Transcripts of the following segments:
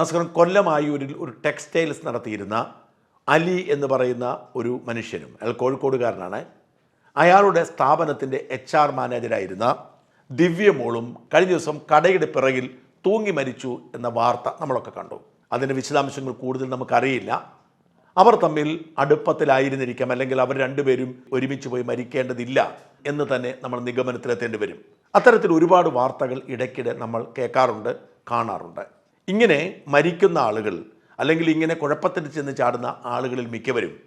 നമസ്കാരം കൊല്ലമായൂരിൽ ഒരു ടെക്സ്റ്റൈൽസ് നടത്തിയിരുന്ന അലി എന്ന് പറയുന്ന ഒരു മനുഷ്യനും അയാൾ കോഴിക്കോടുകാരനാണ്. അയാളുടെ സ്ഥാപനത്തിന്റെ എച്ച് ആർ മാനേജരായിരുന്ന ദിവ്യമോളും കഴിഞ്ഞ ദിവസം കടയുടെ പിറകിൽ തൂങ്ങി മരിച്ചു എന്ന വാർത്ത നമ്മളൊക്കെ കണ്ടു. അതിന്റെ വിശദാംശങ്ങൾ കൂടുതൽ നമുക്കറിയില്ല. അവർ തമ്മിൽ അടുപ്പത്തിലായിരുന്നിരിക്കാം അല്ലെങ്കിൽ അവർ രണ്ടുപേരും ഒരുമിച്ച് പോയി മരിക്കേണ്ടതില്ല എന്ന് തന്നെ നമ്മൾ നിഗമനത്തിലെത്തേണ്ടി വരും. അത്തരത്തിൽ ഒരുപാട് വാർത്തകൾ ഇടയ്ക്കിടെ നമ്മൾ കേൾക്കാറുണ്ട് കാണാറുണ്ട്. ഇങ്ങനെ മരിക്കുന്ന ആളുകൾ അല്ലെങ്കിൽ ഇങ്ങനെ കുഴപ്പത്തിൽ ചെന്ന് ചാടുന്ന ആളുകളിൽ മിക്കവരും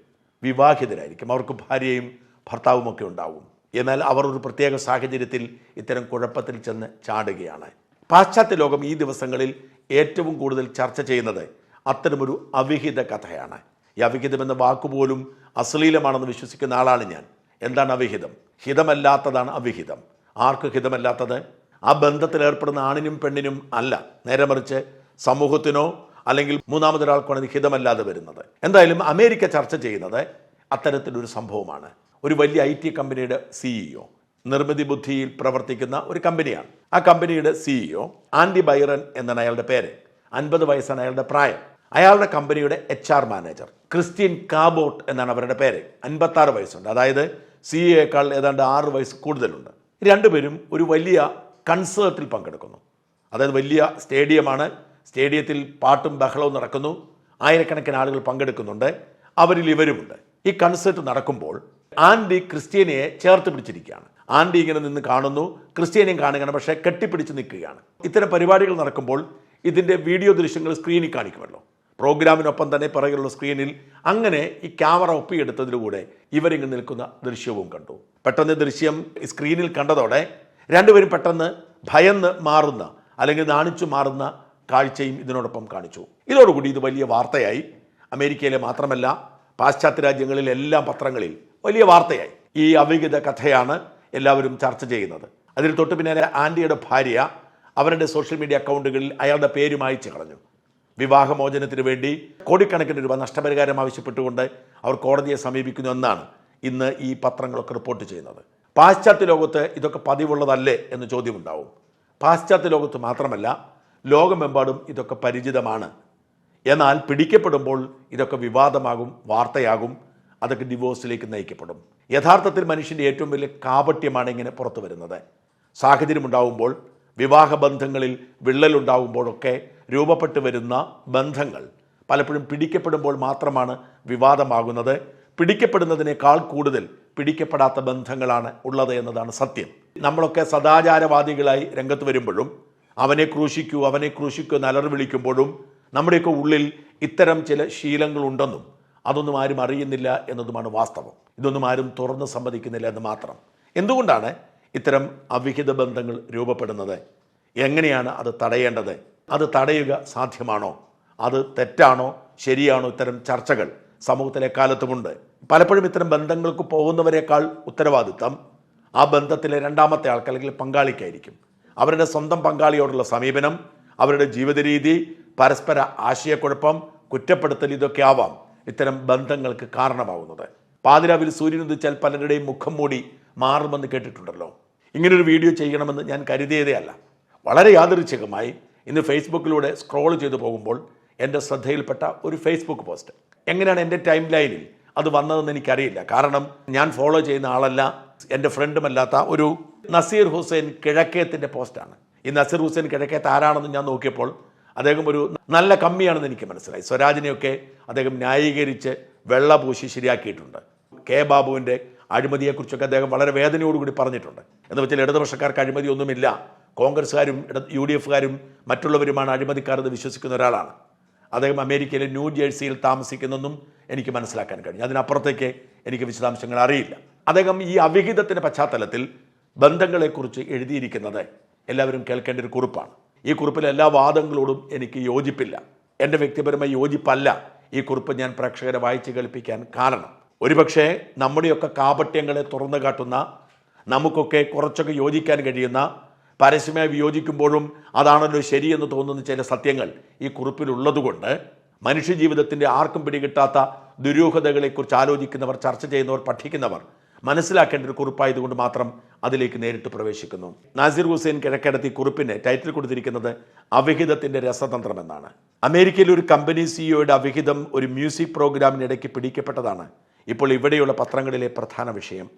വിവാഹിതരായിരിക്കും. അവർക്ക് ഭാര്യയും ഭർത്താവുമൊക്കെ ഉണ്ടാവും. എന്നാൽ അവർ ഒരു പ്രത്യേക സാഹചര്യത്തിൽ ഇത്തരം കുഴപ്പത്തിൽ ചെന്ന് ചാടുകയാണ്. പാശ്ചാത്യ ലോകം ഈ ദിവസങ്ങളിൽ ഏറ്റവും കൂടുതൽ ചർച്ച ചെയ്യുന്നത് അത്തരമൊരു അവിഹിത കഥയാണ്. ഈ അവിഹിതം എന്ന വാക്കുപോലും അശ്ലീലമാണെന്ന് വിശ്വസിക്കുന്ന ആളാണ് ഞാൻ. എന്താണ് അവിഹിതം? ഹിതമല്ലാത്തതാണ് അവിഹിതം. ആർക്ക് ഹിതമല്ലാത്തത്? ആ ബന്ധത്തിൽ ഏർപ്പെടുന്ന ആണിനും പെണ്ണിനും അല്ല. നേരെ മറിച്ച് സമൂഹത്തിനോ അല്ലെങ്കിൽ മൂന്നാമതൊരാൾക്കാണ് ഇത് ഹിതമല്ലാതെ വരുന്നത്. എന്തായാലും അമേരിക്ക ചർച്ച ചെയ്യുന്നത് അത്തരത്തിലൊരു സംഭവമാണ്. ഒരു വലിയ ഐ ടി കമ്പനിയുടെ സിഇഒ നിർമ്മിതി ബുദ്ധിയിൽ പ്രവർത്തിക്കുന്ന ഒരു കമ്പനിയാണ്. ആ കമ്പനിയുടെ സിഇഒ ആൻഡി ബൈറൻ എന്നാണ് അയാളുടെ പേര്. അൻപത് വയസ്സാണ് അയാളുടെ പ്രായം. അയാളുടെ കമ്പനിയുടെ H R manager Christian Cabot എന്നാണ് അവരുടെ പേര്. അൻപത്താറ് വയസ്സുണ്ട്. അതായത് സിഇഒയേക്കാൾ ഏതാണ്ട് ആറ് വയസ്സ് കൂടുതലുണ്ട്. രണ്ടുപേരും ഒരു വലിയ കൺസേർട്ടിൽ പങ്കെടുക്കുന്നു. അതായത് വലിയ സ്റ്റേഡിയമാണ്. സ്റ്റേഡിയത്തിൽ പാട്ടും ബഹളവും നടക്കുന്നു. ആയിരക്കണക്കിന് ആളുകൾ പങ്കെടുക്കുന്നുണ്ട്. അവരിൽ ഇവരുമുണ്ട്. ഈ കൺസേർട്ട് നടക്കുമ്പോൾ ആൻഡി ക്രിസ്ത്യാനിയെ ചേർത്ത് പിടിച്ചിരിക്കുകയാണ്. ആൻഡി ഇങ്ങനെ നിന്ന് കാണുന്നു. ക്രിസ്ത്യാനിയും കാണുകയാണ്. പക്ഷേ കെട്ടിപ്പിടിച്ച് നിൽക്കുകയാണ്. ഇത്തരം പരിപാടികൾ നടക്കുമ്പോൾ ഇതിന്റെ വീഡിയോ ദൃശ്യങ്ങൾ സ്ക്രീനിൽ കാണിക്കുമല്ലോ. പ്രോഗ്രാമിനൊപ്പം തന്നെ പിറകിലുള്ള സ്ക്രീനിൽ അങ്ങനെ ഈ ക്യാമറ ഒപ്പിയെടുത്തതിലൂടെ ഇവരിങ്ങ് നിൽക്കുന്ന ദൃശ്യവും കണ്ടു. പെട്ടെന്ന് ദൃശ്യം സ്ക്രീനിൽ കണ്ടതോടെ രണ്ടുപേരും പെട്ടെന്ന് ഭയന്ന് മാറുന്ന അല്ലെങ്കിൽ നാണിച്ചു മാറുന്ന കാഴ്ചയും ഇതിനോടൊപ്പം കാണിച്ചു. ഇതോടുകൂടി ഇത് വലിയ വാർത്തയായി. അമേരിക്കയിലെ മാത്രമല്ല പാശ്ചാത്യ രാജ്യങ്ങളിലെ എല്ലാ പത്രങ്ങളിൽ വലിയ വാർത്തയായി. ഈ അവിഹിത കഥയാണ് എല്ലാവരും ചർച്ച ചെയ്യുന്നത്. അതിൽ തൊട്ട് പിന്നാലെ ആന്റിയുടെ ഭാര്യ അവരുടെ സോഷ്യൽ മീഡിയ അക്കൗണ്ടുകളിൽ അയാളുടെ പേര് മായ്ച്ചു കളഞ്ഞു. വിവാഹമോചനത്തിന് വേണ്ടി കോടിക്കണക്കിന് രൂപ നഷ്ടപരിഹാരം ആവശ്യപ്പെട്ടുകൊണ്ട് അവർ കോടതിയെ സമീപിക്കുന്നു എന്നാണ് ഇന്ന് ഈ പത്രങ്ങളൊക്കെ റിപ്പോർട്ട് ചെയ്യുന്നത്. പാശ്ചാത്യ ലോകത്ത് ഇതൊക്കെ പതിവുള്ളതല്ലേ എന്ന് ചോദ്യമുണ്ടാവും. പാശ്ചാത്യ ലോകത്ത് മാത്രമല്ല ലോകമെമ്പാടും ഇതൊക്കെ പരിചിതമാണ്. എന്നാൽ പിടിക്കപ്പെടുമ്പോൾ ഇതൊക്കെ വിവാദമാകും വാർത്തയാകും അതൊക്കെ ഡിവോഴ്സിലേക്ക് നയിക്കപ്പെടും. യഥാർത്ഥത്തിൽ മനുഷ്യന്റെ ഏറ്റവും വലിയ കാപട്യമാണ് ഇങ്ങനെ പുറത്തു വരുന്നത്. സാഹചര്യമുണ്ടാവുമ്പോൾ വിവാഹബന്ധങ്ങളിൽ വിള്ളലുണ്ടാകുമ്പോഴൊക്കെ രൂപപ്പെട്ടു വരുന്ന ബന്ധങ്ങൾ പലപ്പോഴും പിടിക്കപ്പെടുമ്പോൾ മാത്രമാണ് വിവാദമാകുന്നത്. പിടിക്കപ്പെടുന്നതിനേക്കാൾ കൂടുതൽ പിടിക്കപ്പെടാത്ത ബന്ധങ്ങളാണ് ഉള്ളത് എന്നതാണ് സത്യം. നമ്മളൊക്കെ സദാചാരവാദികളായി രംഗത്ത് വരുമ്പോഴും അവനെ ക്രൂശിക്കൂ അവനെ ക്രൂശിക്കൂ എന്ന് അലറി വിളിക്കുമ്പോഴും നമ്മുടെയൊക്കെ ഉള്ളിൽ ഇത്തരം ചില ശീലങ്ങളുണ്ടെന്നും അതൊന്നും ആരും അറിയുന്നില്ല എന്നതുമാണ് വാസ്തവം. ഇതൊന്നും ആരും തുറന്ന് സമ്മതിക്കുന്നില്ല എന്ന് മാത്രം. എന്തുകൊണ്ടാണ് ഇത്തരം അവിഹിത ബന്ധങ്ങൾ രൂപപ്പെടുന്നത്? എങ്ങനെയാണ് അത് തടയേണ്ടത്? അത് തടയുക സാധ്യമാണോ? അത് തെറ്റാണോ? ശരിയാണോ? ഇത്തരം ചർച്ചകൾ സമൂഹത്തിലെ കാലത്തുമുണ്ട്. പലപ്പോഴും ഇത്തരം ബന്ധങ്ങൾക്ക് പോകുന്നവരെക്കാൾ ഉത്തരവാദിത്തം ആ ബന്ധത്തിലെ രണ്ടാമത്തെ ആൾക്ക് അല്ലെങ്കിൽ പങ്കാളിക്കായിരിക്കും. അവരുടെ സ്വന്തം പങ്കാളിയോടുള്ള സമീപനം അവരുടെ ജീവിത രീതി പരസ്പര ആശയക്കുഴപ്പം കുറ്റപ്പെടുത്തൽ ഇതൊക്കെ ആവാം ഇത്തരം ബന്ധങ്ങൾക്ക് കാരണമാവുന്നത്. പാതിരാവിൽ സൂര്യൻ ഉദിച്ചാൽ പലരുടെയും മുഖം മൂടി മാറുമെന്ന് കേട്ടിട്ടുണ്ടല്ലോ. ഇങ്ങനൊരു വീഡിയോ ചെയ്യണമെന്ന് ഞാൻ കരുതിയതേ അല്ല. വളരെ യാദൃച്ഛികമായി ഇന്ന് ഫേസ്ബുക്കിലൂടെ സ്ക്രോൾ ചെയ്തു പോകുമ്പോൾ എന്റെ ശ്രദ്ധയിൽപ്പെട്ട ഒരു ഫേസ്ബുക്ക് പോസ്റ്റ്. എങ്ങനെയാണ് എന്റെ ടൈം ലൈനിൽ അത് വന്നതെന്ന് എനിക്കറിയില്ല. കാരണം ഞാൻ ഫോളോ ചെയ്യുന്ന ആളല്ല. എന്റെ ഫ്രണ്ടുമല്ലാത്ത ഒരു നസീർ ഹുസൈൻ കിഴക്കേത്തിന്റെ പോസ്റ്റാണ് ഈ നസീർ ഹുസൈൻ കിഴക്കേത്ത് ആരാണെന്ന് ഞാൻ നോക്കിയപ്പോൾ അദ്ദേഹം ഒരു നല്ല കമ്മിയാണെന്ന് എനിക്ക് മനസ്സിലായി. സ്വരാജിനെയൊക്കെ അദ്ദേഹം ന്യായീകരിച്ച് വെള്ള പൂശി ശരിയാക്കിയിട്ടുണ്ട്. കെ ബാബുവിന്റെ അഴിമതിയെക്കുറിച്ചൊക്കെ അദ്ദേഹം വളരെ വേദനയോടുകൂടി പറഞ്ഞിട്ടുണ്ട്. എന്ന് വെച്ചാൽ ഇടതുപക്ഷക്കാർക്ക് അഴിമതിയൊന്നുമില്ല. കോൺഗ്രസ്സുകാരും യു ഡി എഫുകാരും മറ്റുള്ളവരുമാണ് അഴിമതിക്കാരെന്ന് വിശ്വസിക്കുന്ന ഒരാളാണ്. അദ്ദേഹം അമേരിക്കയിലെ ന്യൂ ജേഴ്സിയിൽ താമസിക്കുന്നെന്നും എനിക്ക് മനസ്സിലാക്കാൻ കഴിഞ്ഞു. അതിനപ്പുറത്തേക്ക് എനിക്ക് വിശദാംശങ്ങൾ അറിയില്ല. അദ്ദേഹം ഈ അവിഹിതത്തിന്റെ പശ്ചാത്തലത്തിൽ ബന്ധങ്ങളെക്കുറിച്ച് എഴുതിയിരിക്കുന്നത് എല്ലാവരും കേൾക്കേണ്ട ഒരു കുറിപ്പാണ്. ഈ കുറിപ്പിലെ എല്ലാ വാദങ്ങളോടും എനിക്ക് യോജിപ്പില്ല. എന്റെ വ്യക്തിപരമായി യോജിപ്പല്ല ഈ കുറിപ്പ് ഞാൻ പ്രേക്ഷകരെ വായിച്ച് കേൾപ്പിക്കാൻ കാരണം. ഒരുപക്ഷേ നമ്മുടെയൊക്കെ കാപട്യങ്ങളെ തുറന്നു കാട്ടുന്ന നമുക്കൊക്കെ കുറച്ചൊക്കെ യോജിക്കാൻ കഴിയുന്ന പരസ്യമായി വിയോജിക്കുമ്പോഴും അതാണല്ലോ ശരിയെന്ന് തോന്നുന്ന ചില സത്യങ്ങൾ ഈ കുറിപ്പിലുള്ളതുകൊണ്ട് മനുഷ്യജീവിതത്തിന്റെ ആർക്കും പിടികിട്ടാത്ത ദുരൂഹതകളെക്കുറിച്ച് ആലോചിക്കുന്നവർ ചർച്ച ചെയ്യുന്നവർ പഠിക്കുന്നവർ മനസ്സിലാക്കേണ്ട ഒരു കുറിപ്പായതുകൊണ്ട് മാത്രം അതിലേക്ക് നേരിട്ട് പ്രവേശിക്കുന്നു. നാസിർ ഹുസൈൻ കിഴക്കടത്തി കുറിപ്പിന് ടൈറ്റിൽ കൊടുത്തിരിക്കുന്നത് അവിഹിതത്തിന്റെ രസതന്ത്രം എന്നാണ്. അമേരിക്കയിൽ ഒരു കമ്പനി സിഇഒയുടെ അവിഹിതം ഒരു മ്യൂസിക് പ്രോഗ്രാമിനിടയ്ക്ക് പിടിക്കപ്പെട്ടതാണ്. ഇപ്പോൾ ഇവിടെയുള്ള പത്രങ്ങളിലെ പ്രധാന വിഷയം.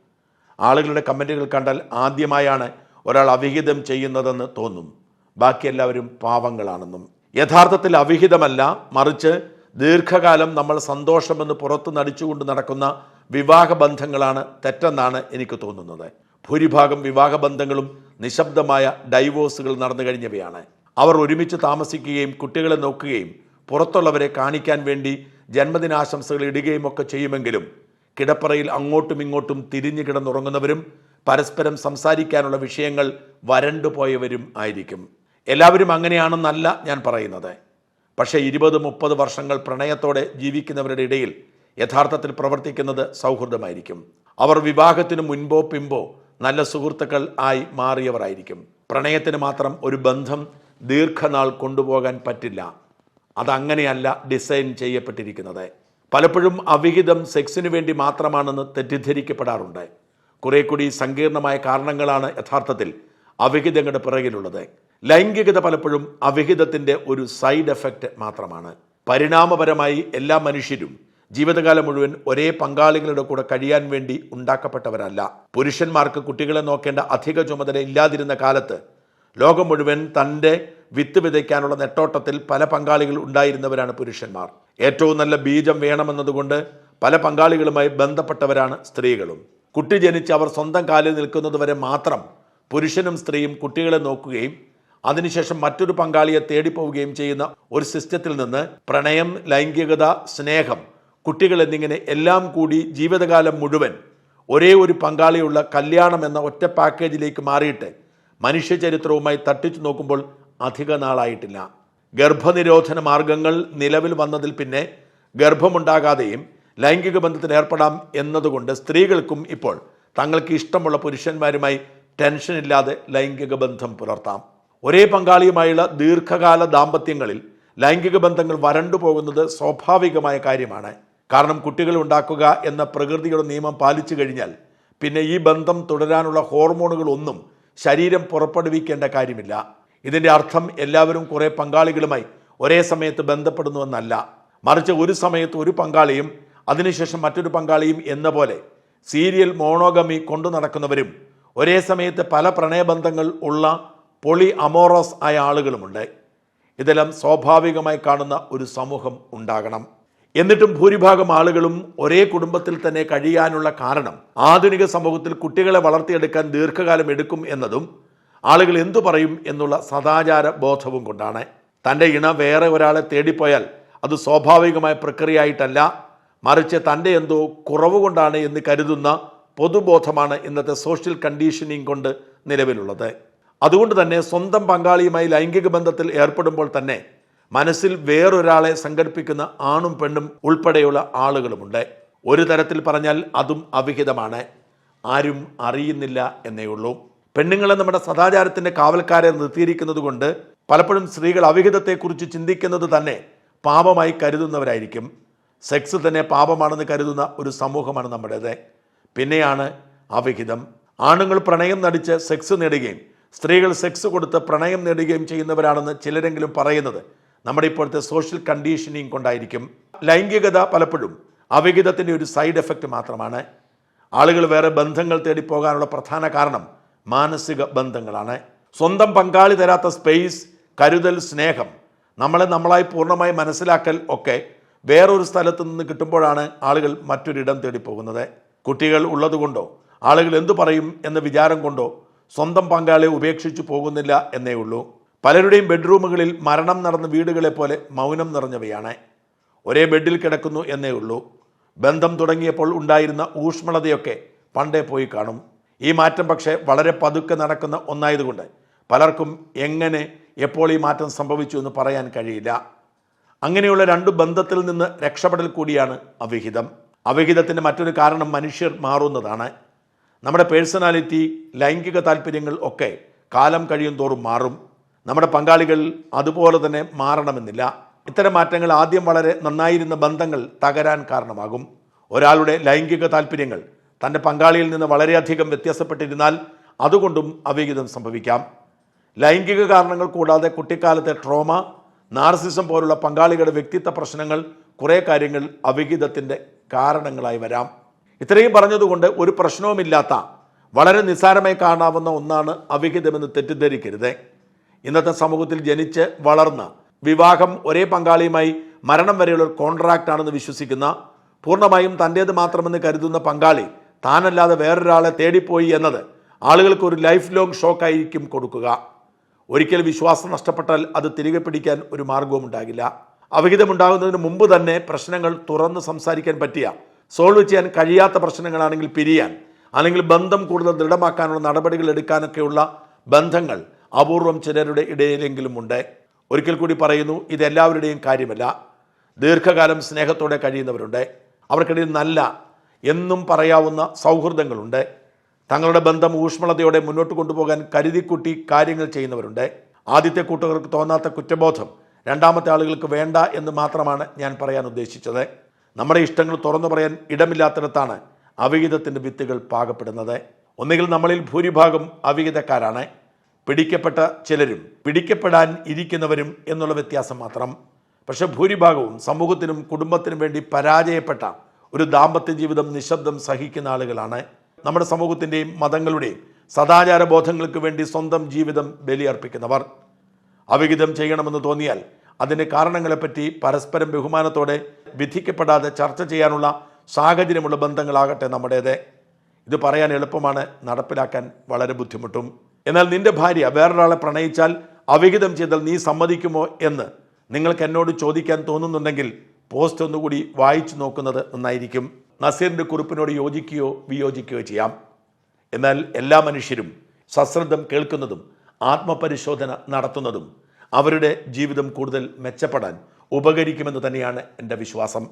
ആളുകളുടെ കമന്റുകൾ കണ്ടാൽ ആദ്യമായാണ് ഒരാൾ അവിഹിതം ചെയ്യുന്നതെന്ന് തോന്നും. ബാക്കി എല്ലാവരും പാവങ്ങളാണെന്നും. യഥാർത്ഥത്തിൽ അവിഹിതമല്ല മറിച്ച് ദീർഘകാലം നമ്മൾ സന്തോഷമെന്ന് പുറത്തു നടിച്ചുകൊണ്ട് നടക്കുന്ന വിവാഹ ബന്ധങ്ങളാണ് തെറ്റെന്നാണ് എനിക്ക് തോന്നുന്നത്. ഭൂരിഭാഗം വിവാഹബന്ധങ്ങളും നിശബ്ദമായ ഡൈവോഴ്സുകൾ നടന്നു കഴിഞ്ഞവയാണ്. അവർ ഒരുമിച്ച് താമസിക്കുകയും കുട്ടികളെ നോക്കുകയും പുറത്തുള്ളവരെ കാണിക്കാൻ വേണ്ടി ജന്മദിനാശംസകൾ ഇടുകയും ഒക്കെ ചെയ്യുമെങ്കിലും കിടപ്പറയിൽ അങ്ങോട്ടും ഇങ്ങോട്ടും തിരിഞ്ഞു കിടന്നുറങ്ങുന്നവരും പരസ്പരം സംസാരിക്കാനുള്ള വിഷയങ്ങൾ വരണ്ടുപോയവരും ആയിരിക്കും. എല്ലാവരും അങ്ങനെയാണെന്നല്ല ഞാൻ പറയുന്നത്. പക്ഷേ ഇരുപത് മുപ്പത് വർഷങ്ങൾ പ്രണയത്തോടെ ജീവിക്കുന്നവരുടെ ഇടയിൽ യഥാർത്ഥത്തിൽ പ്രവർത്തിക്കുന്നത് സൗഹൃദമായിരിക്കും. അവർ വിവാഹത്തിന് മുൻപോ പിമ്പോ നല്ല സുഹൃത്തുക്കൾ ആയി മാറിയവരായിരിക്കും. പ്രണയത്തിന് മാത്രം ഒരു ബന്ധം ദീർഘനാൾ കൊണ്ടുപോകാൻ പറ്റില്ല. അതങ്ങനെയല്ല ഡിസൈൻ ചെയ്യപ്പെട്ടിരിക്കുന്നത്. പലപ്പോഴും അവിഹിതം സെക്സിനു വേണ്ടി മാത്രമാണെന്ന് തെറ്റിദ്ധരിക്കപ്പെടാറുണ്ട്. കുറെ കൂടി സങ്കീർണമായ കാരണങ്ങളാണ് യഥാർത്ഥത്തിൽ അവിഹിതങ്ങളുടെ പിറകിലുള്ളത്. ലൈംഗികത പലപ്പോഴും അവിഹിതത്തിന്റെ ഒരു സൈഡ് എഫക്റ്റ് മാത്രമാണ്. പരിണാമപരമായി എല്ലാ മനുഷ്യരും ജീവിതകാലം മുഴുവൻ ഒരേ പങ്കാളികളുടെ കൂടെ കഴിയാൻ വേണ്ടി ഉണ്ടാക്കപ്പെട്ടവരല്ല. പുരുഷന്മാർക്ക് കുട്ടികളെ നോക്കേണ്ട അധിക ചുമതല ഇല്ലാതിരുന്ന കാലത്ത് ലോകം മുഴുവൻ തന്റെ വിത്ത് വിതയ്ക്കാനുള്ള നെട്ടോട്ടത്തിൽ പല പങ്കാളികൾ ഉണ്ടായിരുന്നവരാണ് പുരുഷന്മാർ. ഏറ്റവും നല്ല ബീജം വേണമെന്നതുകൊണ്ട് പല പങ്കാളികളുമായി ബന്ധപ്പെട്ടവരാണ് സ്ത്രീകളും. കുട്ടി ജനിച്ച് അവർ സ്വന്തം കാലിൽ നിൽക്കുന്നതുവരെ മാത്രം പുരുഷനും സ്ത്രീയും കുട്ടികളെ നോക്കുകയും അതിനുശേഷം മറ്റൊരു പങ്കാളിയെ തേടിപ്പോവുകയും ചെയ്യുന്ന ഒരു സിസ്റ്റത്തിൽ നിന്ന് പ്രണയം ലൈംഗികത സ്നേഹം കുട്ടികൾ എന്നിങ്ങനെ എല്ലാം കൂടി ജീവിതകാലം മുഴുവൻ ഒരേ ഒരു പങ്കാളിയുള്ള കല്യാണം എന്ന ഒറ്റ പാക്കേജിലേക്ക് മാറിയിട്ട് മനുഷ്യ ചരിത്രവുമായി തട്ടിച്ചു നോക്കുമ്പോൾ അധിക നാളായിട്ടില്ല. ഗർഭനിരോധന മാർഗങ്ങൾ നിലവിൽ വന്നതിൽ പിന്നെ ഗർഭമുണ്ടാകാതെയും ലൈംഗിക ബന്ധത്തിൽ ഏർപ്പെടാം എന്നതുകൊണ്ട് സ്ത്രീകൾക്കും ഇപ്പോൾ തങ്ങൾക്ക് ഇഷ്ടമുള്ള പുരുഷന്മാരുമായി ടെൻഷൻ ഇല്ലാതെ ലൈംഗിക ബന്ധം പുലർത്താം. ഒരേ പങ്കാളിയുമായുള്ള ദീർഘകാല ദാമ്പത്യങ്ങളിൽ ലൈംഗിക ബന്ധങ്ങൾ വരണ്ടു പോകുന്നത് സ്വാഭാവികമായ കാര്യമാണ്. കാരണം കുട്ടികൾ ഉണ്ടാക്കുക എന്ന പ്രകൃതിയുടെ നിയമം പാലിച്ചു കഴിഞ്ഞാൽ പിന്നെ ഈ ബന്ധം തുടരാനുള്ള ഹോർമോണുകളൊന്നും ശരീരം പുറപ്പെടുവിക്കേണ്ട കാര്യമില്ല. ഇതിന്റെ അർത്ഥം എല്ലാവരും കുറേ പങ്കാളികളുമായി ഒരേ സമയത്ത് ബന്ധപ്പെടുന്നുവെന്നല്ല. മറിച്ച് ഒരു സമയത്ത് ഒരു പങ്കാളിയും അതിനുശേഷം മറ്റൊരു പങ്കാളിയും എന്ന പോലെ സീരിയൽ മോണോഗമി കൊണ്ടു നടക്കുന്നവരും ഒരേ സമയത്ത് പല പ്രണയബന്ധങ്ങൾ ഉള്ള പൊളി അമോറസ് ആയ ആളുകളുമുണ്ട്. ഇതെല്ലാം സ്വാഭാവികമായി കാണുന്ന ഒരു സമൂഹം ഉണ്ടാകണം. എന്നിട്ടും ഭൂരിഭാഗം ആളുകളും ഒരേ കുടുംബത്തിൽ തന്നെ കഴിയാനുള്ള കാരണം ആധുനിക സമൂഹത്തിൽ കുട്ടികളെ വളർത്തിയെടുക്കാൻ ദീർഘകാലം എടുക്കും എന്നതും ആളുകൾ എന്തു പറയും എന്നുള്ള സദാചാര ബോധവും കൊണ്ടാണ്. തന്റെ ഇണ വേറെ ഒരാളെ തേടിപ്പോയാൽ അത് സ്വാഭാവികമായ പ്രക്രിയയായിട്ടല്ല മറിച്ച് തന്റെ എന്തോ കുറവ് കൊണ്ടാണ് എന്ന് കരുതുന്ന പൊതുബോധമാണ് ഇന്നത്തെ സോഷ്യൽ കണ്ടീഷനിങ് കൊണ്ട് നിലവിലുള്ളത്. അതുകൊണ്ട് തന്നെ സ്വന്തം പങ്കാളിയുമായി ലൈംഗിക ബന്ധത്തിൽ ഏർപ്പെടുമ്പോൾ തന്നെ മനസ്സിൽ വേറൊരാളെ സംഘടിപ്പിക്കുന്ന ആണും പെണ്ണും ഉൾപ്പെടെയുള്ള ആളുകളുമുണ്ട്. ഒരു തരത്തിൽ പറഞ്ഞാൽ അതും അവിഹിതമാണ്. ആരും അറിയുന്നില്ല എന്നേ ഉള്ളൂ. പെണ്ണുങ്ങളെ നമ്മുടെ സദാചാരത്തിന്റെ കാവൽക്കാരെ നിർത്തിയിരിക്കുന്നത് കൊണ്ട് പലപ്പോഴും സ്ത്രീകൾ അവിഹിതത്തെക്കുറിച്ച് ചിന്തിക്കുന്നത് തന്നെ പാപമായി കരുതുന്നവരായിരിക്കും. സെക്സ് തന്നെ പാപമാണെന്ന് കരുതുന്ന ഒരു സമൂഹമാണ് നമ്മുടേത്. പിന്നെയാണ് അവിഹിതം. ആണുങ്ങൾ പ്രണയം നടിച്ച് സെക്സ് നേടുകയും സ്ത്രീകൾ സെക്സ് കൊടുത്ത് പ്രണയം നേടുകയും ചെയ്യുന്നവരാണെന്ന് ചിലരെങ്കിലും പറയുന്നത് നമ്മുടെ ഇപ്പോഴത്തെ സോഷ്യൽ കണ്ടീഷനിങ് കൊണ്ടായിരിക്കും. ലൈംഗികത പലപ്പോഴും അവിഹിതത്തിന്റെ ഒരു സൈഡ് എഫക്റ്റ് മാത്രമാണ്. ആളുകൾ വേറെ ബന്ധങ്ങൾ തേടി പോകാനുള്ള പ്രധാന കാരണം മാനസിക ബന്ധങ്ങളാണ്. സ്വന്തം പങ്കാളി തരാത്ത സ്പേസ് കരുതൽ സ്നേഹം നമ്മളെ നമ്മളായി പൂർണമായി മനസ്സിലാക്കൽ ഒക്കെ വേറൊരു സ്ഥലത്ത് നിന്ന് കിട്ടുമ്പോഴാണ് ആളുകൾ മറ്റൊരിടം തേടി പോകുന്നത്. കുട്ടികൾ ഉള്ളതുകൊണ്ടോ ആളുകൾ എന്തു പറയും എന്ന വിചാരം കൊണ്ടോ സ്വന്തം പങ്കാളിയെ ഉപേക്ഷിച്ചു പോകുന്നില്ല എന്നേ ഉള്ളൂ. പലരുടെയും ബെഡ്റൂമുകളിൽ മരണം നടന്ന വീടുകളെ പോലെ മൗനം നിറഞ്ഞവയാണ്. ഒരേ ബെഡിൽ കിടക്കുന്നു എന്നേ ഉള്ളൂ. ബന്ധം തുടങ്ങിയപ്പോൾ ഉണ്ടായിരുന്ന ഊഷ്മളതയൊക്കെ പണ്ടേ പോയി കാണും. ഈ മാറ്റം പക്ഷേ വളരെ പതുക്കെ നടക്കുന്ന ഒന്നായതുകൊണ്ട് പലർക്കും എങ്ങനെ എപ്പോൾ ഈ മാറ്റം സംഭവിച്ചു എന്ന് പറയാൻ കഴിയില്ല. അങ്ങനെയുള്ള രണ്ട് ബന്ധത്തിൽ നിന്ന് രക്ഷപ്പെടൽ കൂടിയാണ് അവിഹിതം. അവിഹിതത്തിന്റെ മറ്റൊരു കാരണം മനുഷ്യർ മാറുന്നതാണ്. നമ്മുടെ പേഴ്സണാലിറ്റി ലൈംഗിക താല്പര്യങ്ങൾ ഒക്കെ കാലം കഴിയും തോറും മാറും. നമ്മുടെ പങ്കാളികൾ അതുപോലെ തന്നെ മാറണമെന്നില്ല. ഇത്തരം മാറ്റങ്ങൾ ആദ്യം വളരെ നന്നായിരുന്ന ബന്ധങ്ങൾ തകരാൻ കാരണമാകും. ഒരാളുടെ ലൈംഗിക താല്പര്യങ്ങൾ തന്റെ പങ്കാളിയിൽ നിന്ന് വളരെയധികം വ്യത്യാസപ്പെട്ടിരുന്നാൽ അതുകൊണ്ടും അവിഹിതം സംഭവിക്കാം. ലൈംഗിക കാരണങ്ങൾ കൂടാതെ കുട്ടിക്കാലത്തെ ട്രോമ നാർസിസം പോലുള്ള പങ്കാളികളുടെ വ്യക്തിത്വ പ്രശ്നങ്ങൾ കുറേ കാര്യങ്ങൾ അവിഹിതത്തിന്റെ കാരണങ്ങളായി വരാം. ഇത്രയും പറഞ്ഞതുകൊണ്ട് ഒരു പ്രശ്നവുമില്ലാത്ത വളരെ നിസ്സാരമായി കാണാവുന്ന ഒന്നാണ് അവിഹിതമെന്ന് തെറ്റിദ്ധരിക്കരുത്. ഇന്നത്തെ സമൂഹത്തിൽ ജനിച്ച് വളർന്ന് വിവാഹം ഒരേ പങ്കാളിയുമായി മരണം വരെയുള്ള കോൺട്രാക്റ്റ് ആണെന്ന് വിശ്വസിക്കുന്ന പൂർണമായും തന്റേത് മാത്രമെന്ന് കരുതുന്ന പങ്കാളി താനല്ലാതെ വേറൊരാളെ തേടിപ്പോയി എന്നത് ആളുകൾക്ക് ഒരു ലൈഫ് ലോങ് ഷോക്കായിരിക്കും കൊടുക്കുക. ഒരിക്കൽ വിശ്വാസം നഷ്ടപ്പെട്ടാൽ അത് തിരികെ പിടിക്കാൻ ഒരു മാർഗവും ഉണ്ടാകില്ല. അവിഹിതമുണ്ടാകുന്നതിന് മുമ്പ് തന്നെ പ്രശ്നങ്ങൾ തുറന്ന് സംസാരിക്കാൻ പറ്റിയ സോൾവ് ചെയ്യാൻ കഴിയാത്ത പ്രശ്നങ്ങളാണെങ്കിൽ പിരിയാൻ അല്ലെങ്കിൽ ബന്ധം കൂടുതൽ ദൃഢമാക്കാനുള്ള നടപടികൾ എടുക്കാനൊക്കെയുള്ള ബന്ധങ്ങൾ അപൂർവം ചിലരുടെ ഇടയിലെങ്കിലും ഉണ്ട്. ഒരിക്കൽ കൂടി പറയുന്നു ഇതെല്ലാവരുടെയും കാര്യമല്ല. ദീർഘകാലം സ്നേഹത്തോടെ കഴിയുന്നവരുണ്ട്. അവർക്കിടയിൽ നല്ല എന്നും പറയാവുന്ന സൗഹൃദങ്ങളുണ്ട്. തങ്ങളുടെ ബന്ധം ഊഷ്മളതയോടെ മുന്നോട്ട് കൊണ്ടുപോകാൻ കരുതിക്കുട്ടി കാര്യങ്ങൾ ചെയ്യുന്നവരുണ്ട്. ആദ്യത്തെ കൂട്ടുകാർക്ക് തോന്നാത്ത കുറ്റബോധം രണ്ടാമത്തെ ആളുകൾക്ക് വേണ്ട എന്ന് മാത്രമാണ് ഞാൻ പറയാൻ ഉദ്ദേശിച്ചത്. നമ്മുടെ ഇഷ്ടങ്ങൾ തുറന്നു പറയാൻ ഇടമില്ലാത്തിടത്താണ് അവിഹിതത്തിന്റെ വിത്തുകൾ പാകപ്പെടുന്നത്. ഒന്നുകിൽ നമ്മളിൽ ഭൂരിഭാഗം അവിഹിതക്കാരാണ്. പിടിക്കപ്പെട്ട ചിലരും പിടിക്കപ്പെടാൻ ഇരിക്കുന്നവരും എന്നുള്ള വ്യത്യാസം മാത്രം. പക്ഷെ ഭൂരിഭാഗവും സമൂഹത്തിനും കുടുംബത്തിനും വേണ്ടി പരാജയപ്പെട്ട ഒരു ദാമ്പത്യ ജീവിതം നിശബ്ദം സഹിക്കുന്ന ആളുകളാണ് നമ്മുടെ സമൂഹത്തിന്റെയും മതങ്ങളുടെയും സദാചാര ബോധങ്ങൾക്ക് വേണ്ടി സ്വന്തം ജീവിതം ബലിയർപ്പിക്കുന്നവർ. അവിഹിതം ചെയ്യണമെന്ന് തോന്നിയാൽ അതിന്റെ കാരണങ്ങളെപ്പറ്റി പരസ്പരം ബഹുമാനത്തോടെ വിധിക്കപ്പെടാതെ ചർച്ച ചെയ്യാനുള്ള സാഹചര്യമുള്ള ബന്ധങ്ങളാകട്ടെ നമ്മുടേത്. ഇത് പറയാൻ എളുപ്പമാണ് നടപ്പിലാക്കാൻ വളരെ ബുദ്ധിമുട്ടും. എന്നാൽ നിന്റെ ഭാര്യ വേറൊരാളെ പ്രണയിച്ചാൽ അവിഹിതം ചെയ്താൽ നീ സമ്മതിക്കുമോ എന്ന് നിങ്ങൾക്ക് എന്നോട് ചോദിക്കാൻ തോന്നുന്നുണ്ടെങ്കിൽ പോസ്റ്റ് ഒന്നുകൂടി വായിച്ചു നോക്കുന്നത് നന്നായിരിക്കും. നസീറിന്റെ കുറിപ്പിനോട് യോജിക്കുകയോ വിയോജിക്കുകയോ ചെയ്യാം. എന്നാൽ എല്ലാ മനുഷ്യരും സശ്രദ്ധം കേൾക്കുന്നതും ആത്മപരിശോധന നടത്തുന്നതും അവരുടെ ജീവിതം കൂടുതൽ മെച്ചപ്പെടാൻ ഉപകരിക്കുമെന്ന് തന്നെയാണ് എന്റെ വിശ്വാസം.